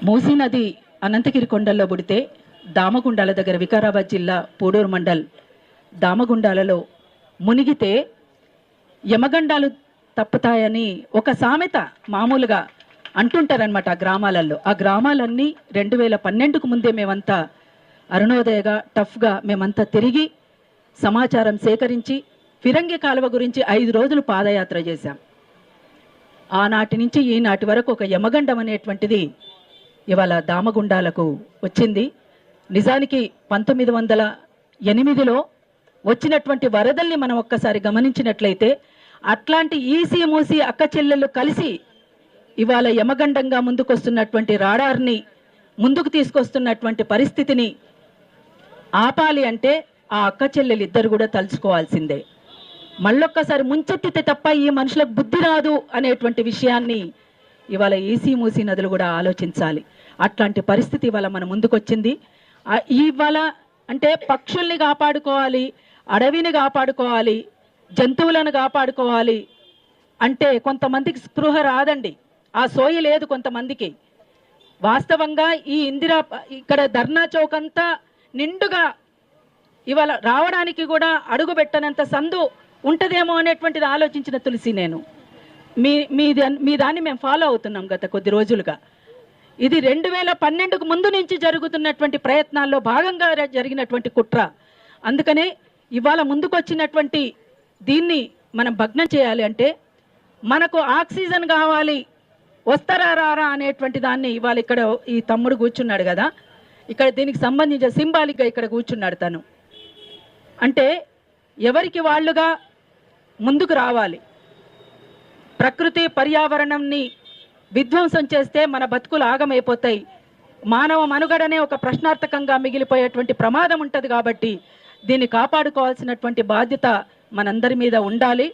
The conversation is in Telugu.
మూసీ నది అనంతగిరి కొండల్లో పుడితే దామగుండాల దగ్గర వికారాబాద్ జిల్లా పూడూరు మండల్ దామగుండాలలో మునిగితే యమగండాలు తప్పుతాయని ఒక సామెత మామూలుగా అంటుంటారనమాట ఆ గ్రామాలలో ఆ గ్రామాలన్నీ రెండు వేల పన్నెండుకు ముందే మేమంతా అరుణోదయగా టఫ్గా మేమంతా తిరిగి సమాచారం సేకరించి ఫిరంగి కాలువ గురించి ఐదు రోజులు పాదయాత్ర చేశాం. ఆనాటి నుంచి ఈనాటి వరకు ఒక యమగండం అనేటువంటిది ఇవాళ దామగుండాలకు వచ్చింది. నిజానికి పంతొమ్మిది వందల ఎనిమిదిలో వచ్చినటువంటి వరదల్ని మనం ఒక్కసారి గమనించినట్లయితే అట్లాంటి ఈసీ మూసి అక్క చెల్లెళ్ళు కలిసి ఇవాళ యమగండంగా ముందుకొస్తున్నటువంటి రాడార్ని ముందుకు తీసుకొస్తున్నటువంటి పరిస్థితిని ఆపాలి అంటే ఆ అక్క చెల్లెలు ఇద్దరు కూడా తలుచుకోవాల్సిందే. మళ్ళొక్కసారి ముంచెత్తితే తప్ప ఈ మనుషులకు బుద్ధి రాదు అనేటువంటి విషయాన్ని ఇవాళ ఏసీ మూసీ నదులు కూడా ఆలోచించాలి. అట్లాంటి పరిస్థితి ఇవాళ మన ముందుకొచ్చింది. ఇవాళ అంటే పక్షుల్ని కాపాడుకోవాలి అడవిని కాపాడుకోవాలి జంతువులను కాపాడుకోవాలి అంటే కొంతమందికి స్పృహ రాదండి. ఆ సోయి లేదు కొంతమందికి. వాస్తవంగా ఈ ఇందిరా ఇక్కడ ధర్నా చౌక్ అంతా నిండుగా ఇవాళ రావడానికి కూడా అడుగు పెట్టనంత సందు ఉంటుందేమో అనేటువంటిది ఆలోచించిన తులసి నేను. మీ మీ దాన్ని మేము ఫాలో అవుతున్నాం గత కొద్ది రోజులుగా. ఇది రెండు వేల పన్నెండుకు ముందు నుంచి జరుగుతున్నటువంటి ప్రయత్నాల్లో భాగంగా జరిగినటువంటి కుట్ర. అందుకనే ఇవాళ ముందుకొచ్చినటువంటి దీన్ని మనం భగ్నం చేయాలి అంటే మనకు ఆక్సిజన్ కావాలి వస్తారా రారా అనేటువంటి దాన్ని ఇవాళ ఇక్కడ ఈ తమ్ముడు కూర్చున్నాడు కదా. ఇక్కడ దీనికి సంబంధించిన సింబాలిక్గా ఇక్కడ కూర్చున్నాడు తను. అంటే ఎవరికి వాళ్ళుగా ముందుకు రావాలి? ప్రకృతి పర్యావరణంని విధ్వంసం చేస్తే మన బతుకులు ఆగమైపోతాయి. మానవ మనుగడనే ఒక ప్రశ్నార్థకంగా మిగిలిపోయేటువంటి ప్రమాదం ఉంటుంది కాబట్టి దీన్ని కాపాడుకోవాల్సినటువంటి బాధ్యత మనందరి మీద ఉండాలి.